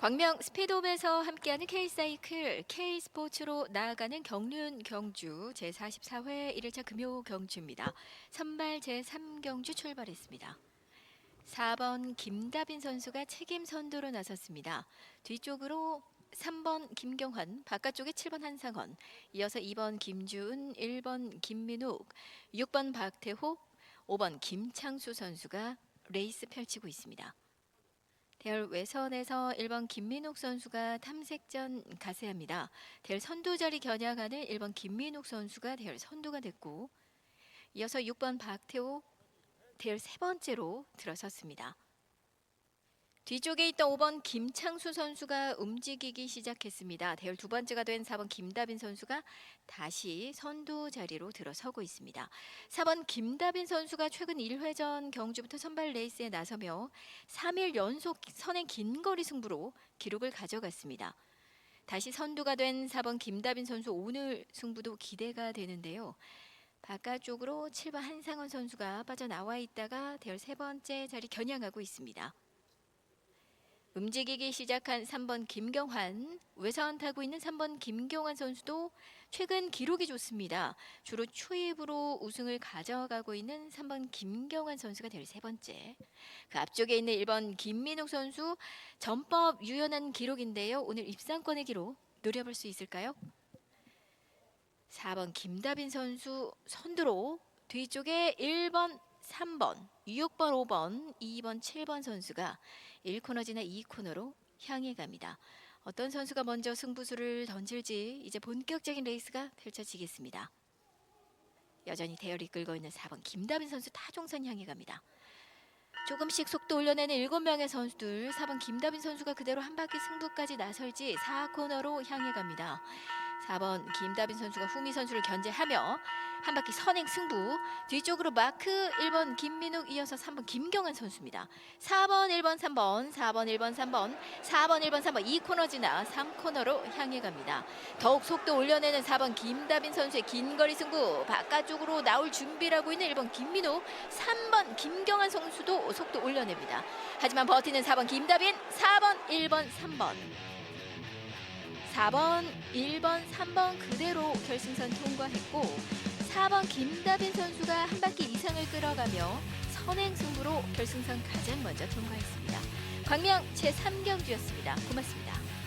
광명 스피드홈에서 함께하는 K사이클 K스포츠로 나아가는 경륜 경주 제44회 1일차 금요 경주입니다. 선발 제3경주 출발했습니다. 4번 김다빈 선수가 책임 선두로 나섰습니다. 뒤쪽으로 3번 김경환, 바깥쪽에 7번 한상헌, 이어서 2번 김주은, 1번 김민욱, 6번 박태호, 5번 김창수 선수가 레이스 펼치고 있습니다. 대열 외선에서 1번 김민욱 선수가 탐색전 가세합니다. 대열 선두 자리 겨냥하는 1번 김민욱 선수가 대열 선두가 됐고 이어서 6번 박태호 대열 세 번째로 들어섰습니다. 뒤쪽에 있던 5번 김창수 선수가 움직이기 시작했습니다. 대열 두 번째가 된 4번 김다빈 선수가 다시 선두 자리로 들어서고 있습니다. 4번 김다빈 선수가 최근 1회전 경주부터 선발 레이스에 나서며 3일 연속 선행 긴 거리 승부로 기록을 가져갔습니다. 다시 선두가 된 4번 김다빈 선수 오늘 승부도 기대가 되는데요. 바깥쪽으로 7번 한상원 선수가 빠져나와 있다가 대열 세 번째 자리 겨냥하고 있습니다. 움직이기 시작한 3번 김경환, 외선 타고 있는 3번 김경환 선수도 최근 기록이 좋습니다. 주로 추입으로 우승을 가져가고 있는 3번 김경환 선수가 될 세 번째. 그 앞쪽에 있는 1번 김민욱 선수 전법 유연한 기록인데요. 오늘 입상권의 기록 노려볼 수 있을까요? 4번 김다빈 선수 선두로 뒤쪽에 1번, 3번, 6번, 5번, 2번, 7번 선수가 1코너 지나 2코너로 향해 갑니다. 어떤 선수가 먼저 승부수를 던질지 이제 본격적인 레이스가 펼쳐지겠습니다. 여전히 대열이 끌고 있는 4번 김다빈 선수 타종선 향해 갑니다. 조금씩 속도 올려내는 7명의 선수들 4번 김다빈 선수가 그대로 한 바퀴 승부까지 나설지 4코너로 향해 갑니다. 4번 김다빈 선수가 후미 선수를 견제하며 한 바퀴 선행 승부 뒤쪽으로 마크 1번 김민욱 이어서 3번 김경환 선수입니다. 4번 1번 3번 4번 1번 3번 4번 1번 3번 2코너 지나 3코너로 향해 갑니다. 더욱 속도 올려내는 4번 김다빈 선수의 긴 거리 승부 바깥쪽으로 나올 준비를 하고 있는 1번 김민욱 3번 김경환 선수도 속도 올려냅니다. 하지만 버티는 4번 김다빈 4번 1번 3번 4번, 1번, 3번 그대로 결승선 통과했고 4번 김다빈 선수가 한 바퀴 이상을 끌어가며 선행 승부로 결승선 가장 먼저 통과했습니다. 광명 제3경주였습니다. 고맙습니다.